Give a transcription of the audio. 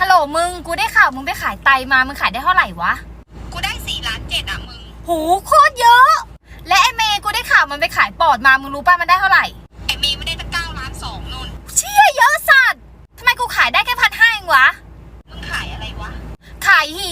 ฮัลโหลมึง กูได้ข่าวมึงไปขายไตมา มึงขายได้เท่าไหร่วะ กูได้สี่ล้านเจ็ดอะมึง หูโคตรเยอะ และไอเมย์กูได้ข่าวมันไปขายปอดมา มึงรู้ป่ะมันได้เท่าไหร่ ไอเมย์ไม่ได้ตั้งเก้าล้านสองนุ่น เชี่ยเยอะสัตว์ทำไมกูขายได้แค่พันห้าเองวะ มึงขายอะไรวะ ขายหี